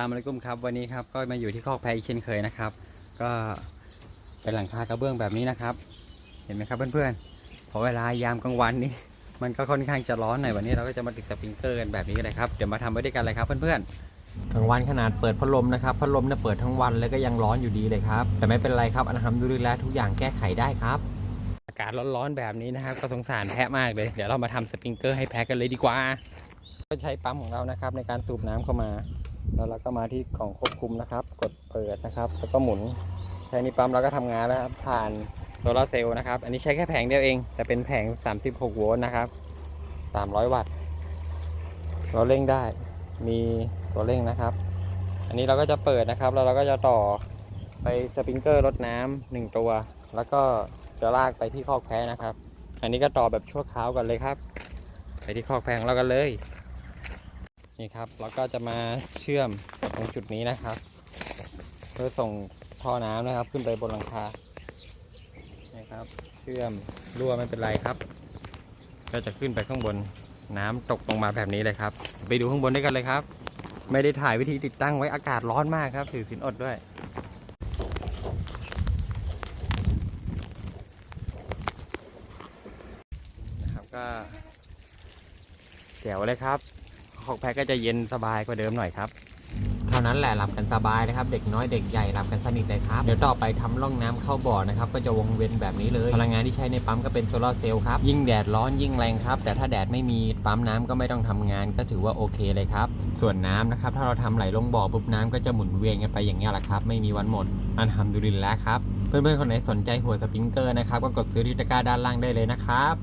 ตามมาเลยกุ้มครับวันนี้ครับก็มาอยู่ที่คอกแพะอีกเช่นเคยนะครับ ก็เป็นหลังคากระเบื้องแบบนี้นะครับ เห็นไหมครับเพื่อนๆพอเวลายามกลางวันนี่มันก็ค่อนข้างจะร้อนหน่อยวันนี้เราก็จะมาติดสปริงเกอร์กันแบบนี้เลยครับเดี๋ยวมาทำไปด้วยกันเลยครับเพื่อนๆกลางวันขนาดเปิดพัดลมนะครับพัดลมเนี่ยเปิดทั้งวันแล้วก็ยังร้อนอยู่ดีเลยครับแต่ไม่เป็นไรครับอันทำดูดีแล้วทุกอย่างแก้ไขได้ครับ อากาศร้อนๆแบบนี้นะครับก็สงสารแพะมากเลยเดี๋ยวเรามาทำสปริงเกอร์ให้แพะกันเลยดีกว่า ก็ใช้ปั๊มของเรานะครับในการสูบน้ำเข้ามา แล้วเราก็มาที่กล่องควบคุมนะครับ กดเปิดนะครับ แล้วก็หมุนใช้นี่ปั๊มเราก็ทำงานแล้วครับผ่านโซลาเซลล์นะครับ อันนี้ใช้แค่แผงเดียวเอง แต่เป็นแผง 36 โวลต์นะครับ 300 วัตต์ เราเร่งได้ มีตัวเร่งนะครับ อันนี้เราก็จะเปิดนะครับ แล้วเราก็จะต่อไปสปริงเกอร์รดน้ำหนึ่งตัว แล้วก็จะลากไปที่คอกแพะนะครับ อันนี้ก็ต่อแบบชั่วคราวกันเลยครับ ไปที่คอกแพะของเรากันเลย นี่ครับเราก็จะมาเชื่อมตรงจุดนี้นะครับ เพื่อส่งท่อน้ำนะครับ ขึ้นไปบนหลังคานี่ครับ เชื่อมรั่วไม่เป็นไรครับ ก็จะขึ้นไปข้างบนน้ำตกลงมาแบบนี้เลยครับ ไปดูข้างบนด้วยกันเลยครับ ไม่ได้ถ่ายวิธีติดตั้งไว้อากาศร้อนมากครับถือสินอดด้วยนะครับก็แจ๋วเลยครับ คอกแพะก็จะเย็นสบายกว่าเดิมหน่อยครับเท่านั้นแหละหลับกันสบายนะครับ เด็กน้อยเด็กใหญ่หลับกันสนิทเลยครับ เดี๋ยวต่อไปทำร่องน้ำเข้าบ่อนะครับ ก็จะวงเวียนแบบนี้เลย พลังงานที่ใช้ในปั๊มก็เป็นโซลาร์เซลล์ครับ ยิ่งแดดร้อนยิ่งแรงครับ แต่ถ้าแดดไม่มีปั๊มน้ำก็ไม่ต้องทำงานก็ถือว่าโอเคเลยครับ ส่วนน้ำนะครับ ถ้าเราทำไหลลงบ่อปุ๊บน้ำก็จะหมุนเวียนกันไปอย่างนี้แหละครับ ไม่มีวันหมด อันทำดูดินแล้วครับ เพื่อนๆคนไหนสนใจหัวสปริงเกอร์นะครับก็กดซื้อที่ตะกร้าด้านล่างได้เลยนะครับ